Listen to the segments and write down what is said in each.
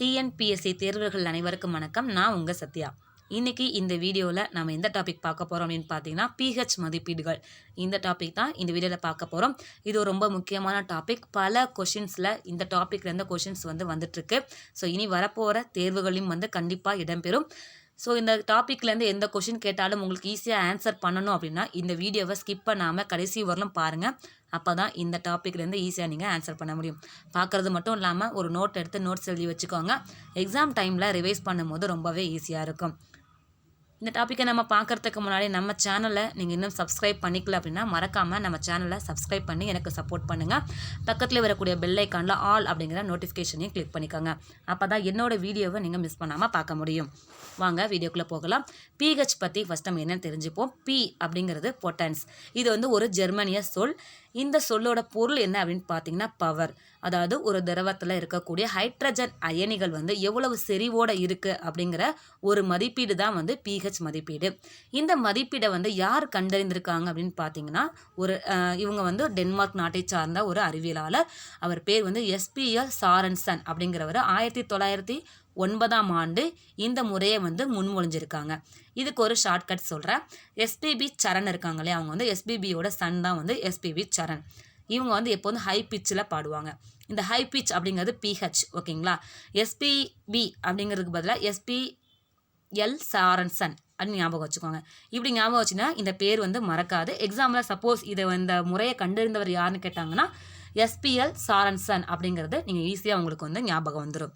TNPSC தேர்வுகள் அனைவருக்கும் வணக்கம். நான் உங்கள் சத்யா. இன்றைக்கி இந்த வீடியோவில் நம்ம எந்த டாபிக் பார்க்க போகிறோம் அப்படின்னு பார்த்தீங்கன்னா பிஹெச் மதிப்பீடுகள். இந்த டாபிக் தான் இந்த வீடியோவில் பார்க்க போகிறோம் இது ஒரு ரொம்ப முக்கியமான டாபிக் பல கொஷின்ஸில் இந்த டாப்பிக்லேருந்து கொஷின்ஸ் வந்து வந்துட்டுருக்கு. ஸோ இனி வரப்போகிற தேர்வுகளையும் வந்து கண்டிப்பாக இடம்பெறும். ஸோ இந்த டாப்பிக்லேருந்து எந்த கொஷின் கேட்டாலும் உங்களுக்கு ஈஸியாக ஆன்சர் பண்ணணும் அப்படின்னா இந்த வீடியோவை ஸ்கிப் பண்ணாமல் கடைசி வரலும் பாருங்கள் அப்போ தான் இந்த டாப்பிக்லேருந்து ஈஸியாக நீங்கள் ஆன்சர் பண்ண முடியும். பார்க்குறது மட்டும் இல்லாமல் ஒரு நோட் எடுத்து நோட்ஸ் எழுதி வச்சுக்கோங்க. எக்ஸாம் டைமில் ரிவைஸ் பண்ணும்போது ரொம்பவே ஈஸியாக இருக்கும். இந்த டாப்பிக்கை நம்ம பார்க்குறதுக்கு முன்னாடி நம்ம சேனலை நீங்கள் இன்னும் சப்ஸ்கிரைப் பண்ணிக்கல அப்படின்னா மறக்காமல் நம்ம சேனலை சப்ஸ்கிரைப் பண்ணி எனக்கு சப்போர்ட் பண்ணுங்கள் பக்கத்தில் வரக்கூடிய பெல் ஐக்கானில் ஆல் அப்படிங்கிற நோட்டிஃபிகேஷனையும் கிளிக் பண்ணிக்கோங்க. அப்போ தான் என்னோட வீடியோவை நீங்கள் மிஸ் பண்ணாமல் பார்க்க முடியும். வாங்க வீடியோக்குள்ளே போகலாம். பிஹெச் பற்றி ஃபஸ்ட் நம்ம என்னென்னு தெரிஞ்சுப்போம். பி அப்படிங்கிறது பொட்டன்ஸ் இது வந்து ஒரு ஜெர்மனிய சொல். இந்த சொல்லோட பொருள் என்ன அப்படின்னு பார்த்தீங்கன்னா பவர் அதாவது ஒரு திரவத்தில் இருக்கக்கூடிய ஹைட்ரஜன் அயனிகள் வந்து எவ்வளவு செறிவோட இருக்குது அப்படிங்கிற ஒரு மதிப்பீடு தான் வந்து பிஹெச் மதிப்பீடு. இந்த மதிப்பீடை வந்து யார் கண்டறிந்திருக்காங்க அப்படின்னு பார்த்தீங்கன்னா ஒரு இவங்க வந்து டென்மார்க் நாட்டை சார்ந்த ஒரு அறிவியலாளர். அவர் பேர் வந்து எஸ்பிஎல் சாரன்சன் அப்படிங்கிறவர். ஆயிரத்தி தொள்ளாயிரத்தி ஒன்பதாம் ஆண்டு இந்த முறையை வந்து முன்மொழிஞ்சிருக்காங்க. இதுக்கு ஒரு ஷார்ட்கட் சொல்கிறேன் எஸ்பிபி சரண் இருக்காங்களே அவங்க வந்து எஸ்பிபியோட சன் தான் வந்து எஸ்பிபி சரண். இவங்க வந்து எப்போ வந்து ஹை பிச்சில் பாடுவாங்க. இந்த ஹை பிச் அப்படிங்கிறது பிஹெச் ஓகேங்களா? எஸ்பிபி அப்படிங்கிறதுக்கு பதிலாக எஸ்பி எல் சாரன்சன் அப்படின்னு ஞாபகம் வச்சுக்கோங்க. இப்படி ஞாபகம் வச்சுன்னா இந்த பேர் வந்து மறக்காது. எக்ஸாமில் சப்போஸ் இதை இந்த முறையை கண்டறிந்தவர் யாருன்னு கேட்டாங்கன்னா எஸ்பிஎல் சாரன்சன் அப்படிங்கிறது நீங்கள் ஈஸியாக உங்களுக்கு வந்து ஞாபகம் வந்துடும்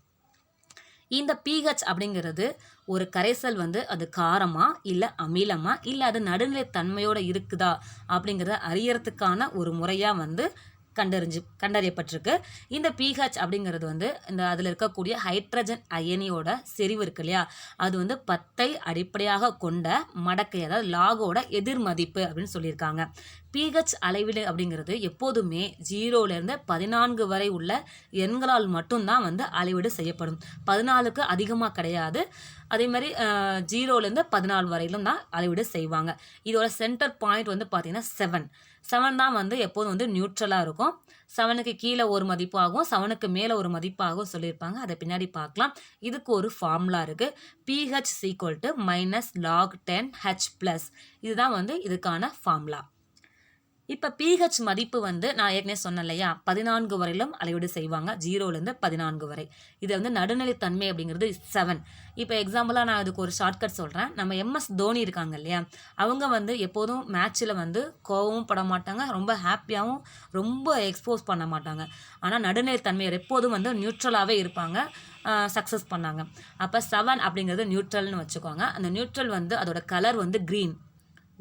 இந்த பிஹெச் அப்படிங்கிறது ஒரு கரைசல் வந்து அது காரமா இல்லை அமிலமா இல்லை அது நடுநிலை தன்மையோட இருக்குதா அப்படிங்கிறத அறியறதுக்கான ஒரு முறையாக வந்து கண்டறிஞ்சு கண்டறியப்பட்டிருக்கு. இந்த பிஹெச் அப்படிங்கிறது வந்து இந்த அதில் இருக்கக்கூடிய ஹைட்ரஜன் அயனியோட செறிவு இருக்கு இல்லையா? அது வந்து பத்தை அடிப்படையாக கொண்ட மடக்கை அதாவது லாகோட எதிர்மதிப்பு அப்படின்னு சொல்லியிருக்காங்க. பிஹெச் அளவீடு அப்படிங்கிறது எப்போதுமே ஜீரோலேருந்து பதினான்கு வரை உள்ள எண்களால் மட்டும்தான் வந்து அளவீடு செய்யப்படும். பதினாலுக்கு அதிகமாக கிடையாது. அதே மாதிரி ஜீரோலேருந்து பதினாலு வரையிலும் தான் அளவீடு செய்வாங்க. இதோட சென்டர் பாயிண்ட் வந்து பார்த்தீங்கன்னா செவன் செவன் தான் வந்து எப்போதும் வந்து நியூட்ரலாக இருக்கும். செவனுக்கு கீழே ஒரு மதிப்பாகவும் செவனுக்கு மேலே ஒரு மதிப்பாகவும் சொல்லியிருப்பாங்க. அதை பின்னாடி பார்க்கலாம். இதுக்கு ஒரு ஃபார்முலா இருக்குது PH equal to minus log ten H plus இதுதான் வந்து இதுக்கான ஃபார்முலா இப்போ பிஹெச் மதிப்பு வந்து நான் ஏற்கனவே சொன்னேன் இல்லையா? பதினான்கு வரையிலும் அளவீடு செய்வாங்க. ஜீரோலேருந்து பதினான்கு வரை. இது வந்து நடுநிலைத்தன்மை அப்படிங்கிறது செவன் இப்போ எக்ஸாம்பிளாக நான் அதுக்கு ஒரு ஷார்ட்கட் சொல்கிறேன் நம்ம எம்எஸ் தோனி இருக்காங்க இல்லையா? அவங்க வந்து எப்போதும் மேட்ச்சில் வந்து கோவமும் பட மாட்டாங்க. ரொம்ப ஹாப்பியாகவும் ரொம்ப எக்ஸ்போஸ் பண்ண மாட்டாங்க. ஆனால் நடுநிலைத்தன்மையர் எப்போதும் வந்து நியூட்ரலாகவே இருப்பாங்க. சக்ஸஸ் பண்ணாங்க. அப்போ செவன் அப்படிங்கிறது நியூட்ரல்னு வச்சுக்கோங்க. அந்த நியூட்ரல் வந்து அதோட கலர் வந்து க்ரீன்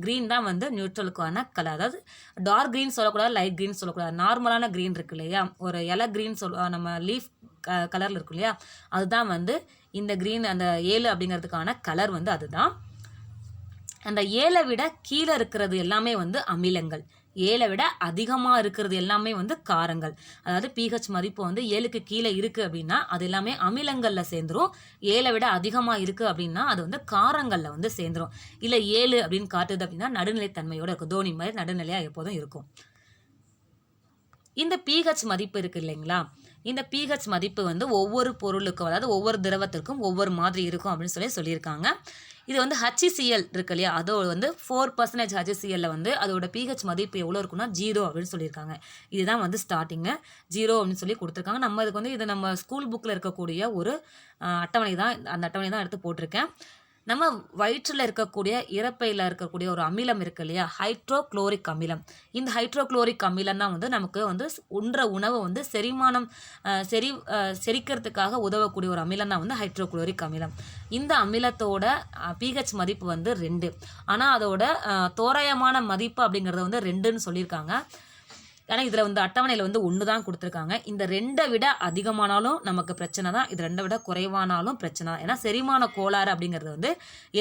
க்ரீன் தான் வந்து நியூட்ரலுக்கான கலர் அதாவது டார்க் க்ரீன் சொல்லக்கூடாது லைட் க்ரீன் சொல்லக்கூடாது. நார்மலான க்ரீன் இருக்கு இல்லையா? ஒரு இலை க்ரீன் சொல் நம்ம லீஃப் க கலரில் இருக்கும் இல்லையா? அதுதான் வந்து இந்த க்ரீன் அந்த ஏழு அப்படிங்கிறதுக்கான கலர் வந்து அதுதான். அந்த ஏழை விட கீழே இருக்கிறது எல்லாமே வந்து அமிலங்கள். ஏழை விட அதிகமாக இருக்கிறது எல்லாமே வந்து காரங்கள். அதாவது பிஹெச் மதிப்பு வந்து ஏழுக்கு கீழே இருக்குது அப்படின்னா அது எல்லாமே அமிலங்களில் சேர்ந்துரும். ஏழை விட அதிகமாக இருக்குது அப்படின்னா அது வந்து காரங்களில் வந்து சேர்ந்துரும். இல்லை ஏழு அப்படின்னு காட்டுது அப்படின்னா நடுநிலைத்தன்மையோடு இருக்கும். தோனி மாதிரி நடுநிலையாக எப்போதும் இருக்கும். இந்த பிஹெச் மதிப்பு இருக்கு இல்லைங்களா? இந்த பிஹெச் மதிப்பு வந்து ஒவ்வொரு பொருளுக்கும் அதாவது ஒவ்வொரு திரவத்திற்கும் ஒவ்வொரு மாதிரி இருக்கும் அப்படின்னு சொல்லி சொல்லியிருக்காங்க. இது வந்து ஹச்சிசிஎல் இருக்கு இல்லையா அதோட வந்து ஃபோர் பர்சன்டேஜ் ஹச்சிசிஎல்ல வந்து அதோட பிஹெச் மதிப்பு எவ்வளோ இருக்குன்னா ஜீரோ அப்படின்னு சொல்லியிருக்காங்க. இதுதான் வந்து ஸ்டார்டிங்கு ஜீரோ அப்படின்னு சொல்லி கொடுத்துருக்காங்க. நம்ம இதுக்கு வந்து இது நம்ம ஸ்கூல் புக்கில் இருக்கக்கூடிய ஒரு அட்டவணை தான் அந்த அட்டவணை தான் எடுத்து போட்டிருக்கேன். நம்ம வயிற்றில் இருக்கக்கூடிய இறப்பையில் இருக்கக்கூடிய ஒரு அமிலம் இருக்கு இல்லையா? ஹைட்ரோக்ளோரிக் அமிலம். இந்த ஹைட்ரோக்ளோரிக் அமிலம் தான் வந்து நமக்கு வந்து உண்ற உணவை வந்து செரிமானம் செரி செரிக்கிறதுக்காக உதவக்கூடிய ஒரு அமிலம் தான் வந்து ஹைட்ரோக்ளோரிக் அமிலம். இந்த அமிலத்தோட பிஹெச் மதிப்பு வந்து ரெண்டு. ஆனால் அதோட தோராயமான மதிப்பு அப்படிங்கிறத வந்து ரெண்டுன்னு சொல்லியிருக்காங்க. ஏன்னா இதில் வந்து அட்டவணையில் வந்து ஒன்று தான் கொடுத்துருக்காங்க. இந்த ரெண்டை விட அதிகமானாலும் நமக்கு பிரச்சனை தான். இது ரெண்டை விட குறைவானாலும் பிரச்சனை தான். ஏன்னா செரிமான கோளாறு அப்படிங்கிறது வந்து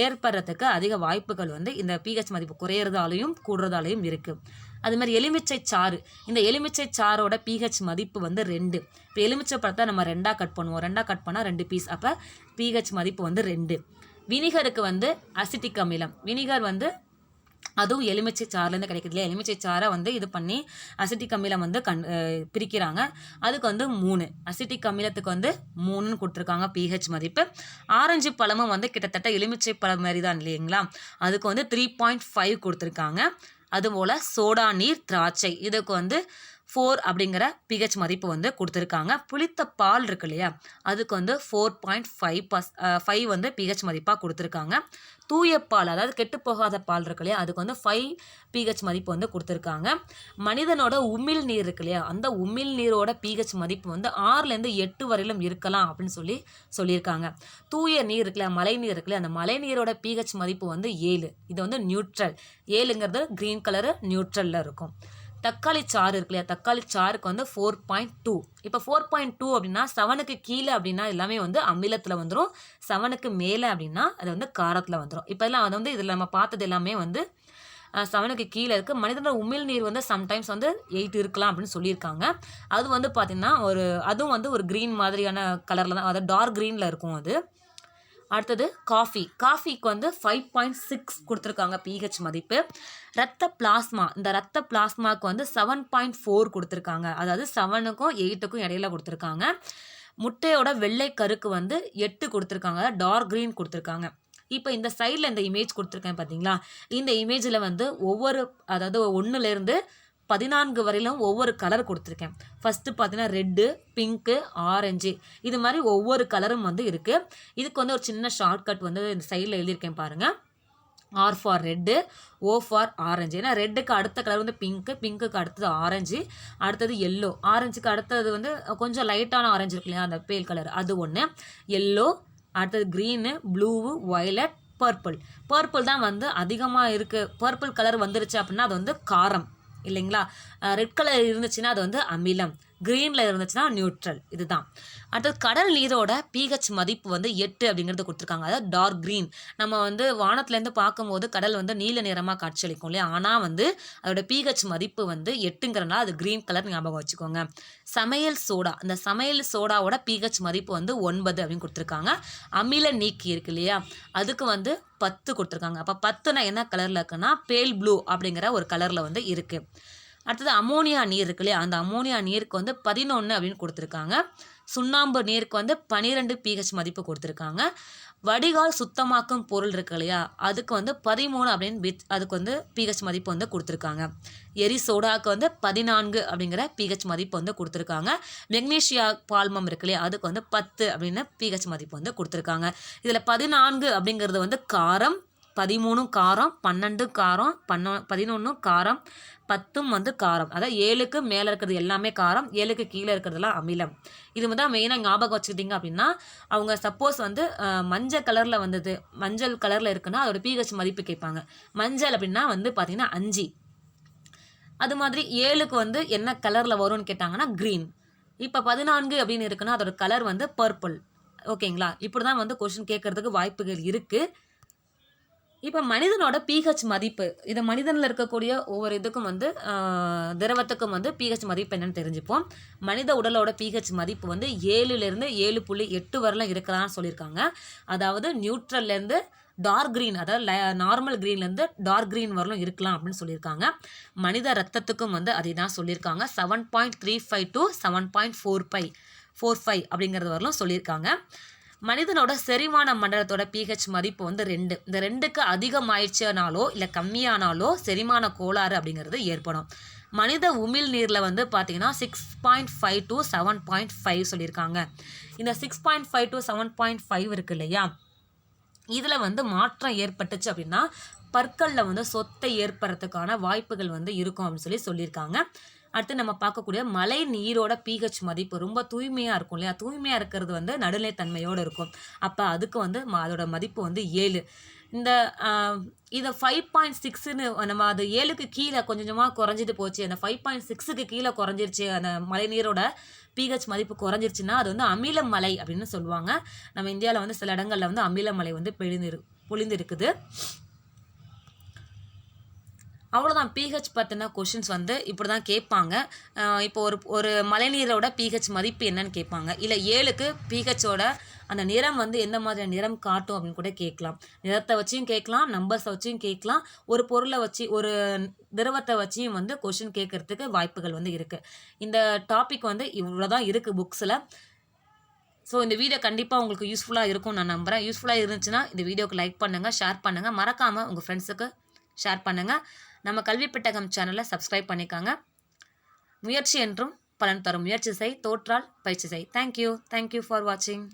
ஏற்படுறதுக்கு அதிக வாய்ப்புகள் வந்து இந்த பிஹெச் மதிப்பு குறையிறதாலையும் கூடுறதாலையும் இருக்குது அது மாதிரி எலுமிச்சை சாறு. இந்த எலுமிச்சை சாரோட பிஹெச் மதிப்பு வந்து ரெண்டு. இப்போ எலுமிச்சை பழத்தை நம்ம ரெண்டாக கட் பண்ணுவோம். ரெண்டாக கட் பண்ணால் ரெண்டு பீஸ் அப்போ பிஹெச் மதிப்பு வந்து ரெண்டு. வினிகருக்கு வந்து அசிட்டிக் அமிலம். வினிகர் வந்து அதுவும் எலுமிச்சை சாறுலேருந்து கிடைக்கிறது இல்லையா? எலுமிச்சை சாறை வந்து இது பண்ணி அசிட்டிக் அமிலம் வந்து கண் பிரிக்கிறாங்க. அதுக்கு வந்து மூணு. அசிட்டிக் அமிலத்துக்கு வந்து மூணுன்னு கொடுத்துருக்காங்க பிஹெச் மதிப்பு. ஆரஞ்சு பழமும் வந்து கிட்டத்தட்ட எலுமிச்சை பழம் மாதிரி தான் இல்லைங்களா? அதுக்கு வந்து த்ரீ பாயிண்ட் ஃபைவ் கொடுத்துருக்காங்க. அதுபோல் சோடா நீர் திராட்சை. இதுக்கு வந்து ஃபோர் அப்படிங்கிற பிஹெச் மதிப்பு வந்து கொடுத்துருக்காங்க. புளித்த பால் இருக்கு இல்லையா? அதுக்கு வந்து four point five plus five வந்து பிஹெச் மதிப்பாக கொடுத்துருக்காங்க. தூய பால் அதாவது கெட்டு போகாத பால் இருக்கு இல்லையா? அதுக்கு வந்து ஃபைவ் பிஹெச் மதிப்பு வந்து கொடுத்துருக்காங்க. மனிதனோட உமிழ் நீர் இருக்கு இல்லையா? அந்த உமிழ் நீரோட பிஹெச் மதிப்பு வந்து ஆறுலேருந்து எட்டு வரையிலும் இருக்கலாம் அப்படின்னு சொல்லி சொல்லியிருக்காங்க. தூய நீர் இருக்குல்ல மழை நீர் இருக்குல்ல அந்த மழை நீரோட பிஹெச் மதிப்பு வந்து ஏழு. இது வந்து நியூட்ரல் ஏழுங்கிறது க்ரீன் கலரு நியூட்ரலில் இருக்கும். தக்காளி சாறு இருக்கு இல்லையா? தக்காளி சாருக்கு வந்து ஃபோர் பாயிண்ட் டூ இப்போ ஃபோர் பாயிண்ட் டூ அப்படின்னா செவனுக்கு கீழே அப்படின்னா எல்லாமே வந்து அமிலத்தில் வந்துடும் செவனுக்கு மேலே அப்படின்னா அது வந்து காரத்தில் வந்துடும் இப்போ எல்லாம் அது வந்து இதில் நம்ம பார்த்தது எல்லாமே வந்து செவனுக்கு கீழே இருக்குது மனிதனோட உமிழ் நீர் வந்து சம்டைம்ஸ் வந்து எயிட் இருக்கலாம் அப்படின்னு சொல்லியிருக்காங்க. அது வந்து பார்த்திங்கன்னா ஒரு அதுவும் வந்து ஒரு க்ரீன் மாதிரியான கலரில் தான் அதாவது டார்க் க்ரீனில் இருக்கும் அது. அடுத்தது காஃபி. காஃபிக்கு வந்து ஃபைவ் பாயிண்ட் சிக்ஸ் கொடுத்துருக்காங்க பிஹெச் மதிப்பு. ரத்த பிளாஸ்மா இந்த ரத்த பிளாஸ்மாவுக்கு வந்து செவன் பாயிண்ட் ஃபோர் கொடுத்துருக்காங்க. அதாவது செவனுக்கும் எயிட்டுக்கும் இடையில கொடுத்துருக்காங்க. முட்டையோட வெள்ளை கருக்கு வந்து எட்டு கொடுத்துருக்காங்க. டார்க் க்ரீன் கொடுத்துருக்காங்க. இப்போ இந்த சைடில் இந்த இமேஜ் கொடுத்துருக்கேன் பார்த்தீங்களா இந்த இமேஜில் வந்து ஒவ்வொரு அதாவது ஒன்றுலேருந்து பதினான்கு வரையிலும் ஒவ்வொரு கலர் கொடுத்துருக்கேன். ஃபஸ்ட்டு பார்த்தீங்கன்னா ரெட்டு பிங்க்கு ஆரஞ்சு இது மாதிரி ஒவ்வொரு கலரும் வந்து இருக்குது இதுக்கு வந்து ஒரு சின்ன ஷார்ட்கட் வந்து இந்த சைடில் எழுதியிருக்கேன் பாருங்கள் R for red O for orange ஏன்னா ரெட்டுக்கு அடுத்த கலர் வந்து பிங்க்கு பிங்க்குக்கு அடுத்தது ஆரஞ்சு அடுத்தது எல்லோ ஆரஞ்சுக்கு அடுத்தது வந்து கொஞ்சம் லைட்டான ஆரஞ்சு இருக்கு இல்லையா அந்த பேல் கலர் அது ஒன்று எல்லோ அடுத்தது green blue violet purple purple தான் வந்து அதிகமாக இருக்குது பர்பிள் கலர் வந்துருச்சு அப்படின்னா அது வந்து காரம். இல்லைங்களா? ரெட் கலர் இருந்துச்சுன்னா அது வந்து அமிலம் க்ரீனில் இருந்துச்சுன்னா நியூட்ரல் இதுதான். அடுத்தது கடல் நீரோட பிஹெச் மதிப்பு வந்து எட்டு அப்படிங்கிறது கொடுத்துருக்காங்க. அதாவது டார்க் க்ரீன் நம்ம வந்து வானத்துலேருந்து பார்க்கும்போது கடல் வந்து நீல நிறமாக காட்சியளிக்கும் இல்லையா? ஆனால் வந்து அதோட பிஹெச் மதிப்பு வந்து எட்டுங்கிறனால அது க்ரீன் கலர் ஞாபகம் வச்சுக்கோங்க. சமையல் சோடா. இந்த சமையல் சோடாவோட பிஹெச் மதிப்பு வந்து ஒன்பது அப்படின்னு கொடுத்துருக்காங்க. அமில நீக்கி இருக்கு இல்லையா? அதுக்கு வந்து பத்து கொடுத்துருக்காங்க. அப்போ பத்துனா என்ன கலரில் இருக்குன்னா பேல் ப்ளூ அப்படிங்கிற ஒரு கலரில் வந்து இருக்குது அடுத்தது அமோனியா நீர் இருக்கு இல்லையா? அந்த அமோனியா நீருக்கு வந்து பதினொன்று அப்படின்னு கொடுத்துருக்காங்க. சுண்ணாம்பு நீருக்கு வந்து பனிரெண்டு பிஹெச் மதிப்பு கொடுத்துருக்காங்க. வடிகால் சுத்தமாக்கும் பொருள் இருக்கு இல்லையா? அதுக்கு வந்து பதிமூணு அப்படின்னு பித் அதுக்கு வந்து பிஹெச் மதிப்பு வந்து கொடுத்துருக்காங்க. எரி சோடாவுக்கு வந்து பதினான்கு அப்படிங்கிற பிஹெச் மதிப்பு வந்து கொடுத்துருக்காங்க. மெக்னீஷியா பால்மம் இருக்கு இல்லையா? அதுக்கு வந்து பத்து அப்படின்னு பிஹெச் மதிப்பு வந்து கொடுத்துருக்காங்க. இதில் பதினான்கு அப்படிங்கிறது வந்து காரம் பதிமூணும் காரம் பன்னெண்டு காரம் பன்னொ பதினொன்றும் காரம் பத்தும் வந்து காரம். அதாவது ஏழுக்கு மேலே இருக்கிறது எல்லாமே காரம் ஏழுக்கு கீழே இருக்கிறதுலாம் அமிலம். இது வந்து மெயினாக ஞாபகம் வச்சுக்கிட்டிங்க அப்படின்னா அவங்க சப்போஸ் வந்து மஞ்சள் கலரில் வந்தது மஞ்சள் கலரில் இருக்குன்னா அதோட பிஹெச் மதிப்பு கேட்பாங்க. மஞ்சள் அப்படின்னா வந்து பார்த்திங்கன்னா அஞ்சு. அது மாதிரி ஏழுக்கு வந்து என்ன கலரில் வரும்னு கேட்டாங்கன்னா க்ரீன் இப்போ பதினான்கு அப்படின்னு இருக்குன்னா அதோட கலர் வந்து பர்பிள் ஓகேங்களா இப்படி தான் வந்து கொஷின் கேட்கறதுக்கு வாய்ப்புகள் இருக்குது இப்போ மனிதனோட பிஹெச் மதிப்பு. இது மனிதனில் இருக்கக்கூடிய ஒவ்வொரு இதுக்கும் வந்து திரவத்துக்கும் வந்து பிஹெச் மதிப்பு என்னென்னு தெரிஞ்சுப்போம். மனித உடலோட பிஹெச் மதிப்பு வந்து ஏழுலேருந்து ஏழு புள்ளி எட்டு வரலாம் இருக்கலாம்னு சொல்லியிருக்காங்க. அதாவது நியூட்ரல்லேருந்து டார்க் க்ரீன் அதாவது நார்மல் க்ரீன்லேருந்து டார்க் க்ரீன் வரலும் இருக்கலாம் அப்படின்னு சொல்லியிருக்காங்க. மனித ரத்தத்துக்கும் வந்து அதை தான் சொல்லியிருக்காங்க. Seven point three five to seven point four five four five அப்படிங்கிறது வரலும் சொல்லியிருக்காங்க. மனிதனோட செரிமான மண்டலத்தோட பிஹெச் மதிப்பு வந்து ரெண்டு. இந்த ரெண்டுக்கு அதிகமாயிடுச்சுனாலோ இல்லை கம்மியானாலோ செரிமான கோளாறு அப்படிங்கிறது ஏற்படும். மனித உமிழ் நீரில் வந்து பார்த்தீங்கன்னா six point five to seven point five சொல்லியிருக்காங்க. இந்த six point five to seven point five இருக்கு இல்லையா? இதில் வந்து மாற்றம் ஏற்பட்டுச்சு அப்படின்னா பற்களில் வந்து சொத்தை ஏற்படுறதுக்கான வாய்ப்புகள் வந்து இருக்கும் அப்படின்னு சொல்லி சொல்லியிருக்காங்க. அடுத்து நம்ம பார்க்கக்கூடிய மழை நீரோட பிஹெச் மதிப்பு. ரொம்ப தூய்மையாக இருக்கும் இல்லையா? தூய்மையாக இருக்கிறது வந்து நடுநிலைத்தன்மையோடு இருக்கும். அப்போ அதுக்கு வந்து அதோட மதிப்பு வந்து ஏழு. இந்த இதை ஃபைவ் பாயிண்ட் சிக்ஸ்னு நம்ம அது ஏழுக்கு கீழே கொஞ்சம் கொஞ்சமாக குறைஞ்சிட்டு போச்சு. அந்த ஃபைவ் பாயிண்ட் சிக்ஸுக்கு கீழே குறைஞ்சிருச்சு. அந்த மழை நீரோட பிஹெச் மதிப்பு குறைஞ்சிருச்சுன்னா அது வந்து அமில மலை அப்படின்னு சொல்லுவாங்க. நம்ம இந்தியாவில் வந்து சில இடங்களில் வந்து அமில மலை வந்து பொழிந்திரு பொழிந்திருக்குது. அவ்வளோதான் பிஹெச் பற்றின கொஷின்ஸ் வந்து இப்படி தான் கேட்பாங்க இப்போ ஒரு ஒரு மழைநீரோட பிஹெச் மதிப்பு என்னன்னு கேட்பாங்க. இல்லை ஏழுக்கு பிஹெச்சோட அந்த நிறம் வந்து எந்த மாதிரியான நிறம் காட்டும் அப்படின்னு கூட கேட்கலாம். நிறத்தை வச்சும் கேட்கலாம் நம்பர்ஸை வச்சும் கேட்கலாம். ஒரு பொருளை வச்சு ஒரு திரவத்தை வச்சியும் வந்து கொஷின் கேட்கறதுக்கு வாய்ப்புகள் வந்து இருக்குது இந்த டாபிக் வந்து இவ்வளோ தான் இருக்குது புக்ஸில் ஸோ இந்த வீடியோ கண்டிப்பாக உங்களுக்கு யூஸ்ஃபுல்லாக இருக்கும் நான் நம்புகிறேன் யூஸ்ஃபுல்லாக இருந்துச்சுன்னா இந்த வீடியோக்கு லைக் பண்ணுங்கள் ஷேர் பண்ணுங்கள் மறக்காமல் உங்கள் ஃப்ரெண்ட்ஸுக்கு ஷேர் பண்ணுங்கள் நம்ம கல்வி பெட்டகம் சேனலை சப்ஸ்கிரைப் பண்ணிக்காங்க. முயற்சி என்றும் பலன் தரும். முயற்சி செய் தோற்றால் பயிற்சி செய். தேங்க்யூ தேங்க்யூ ஃபார் வாட்சிங்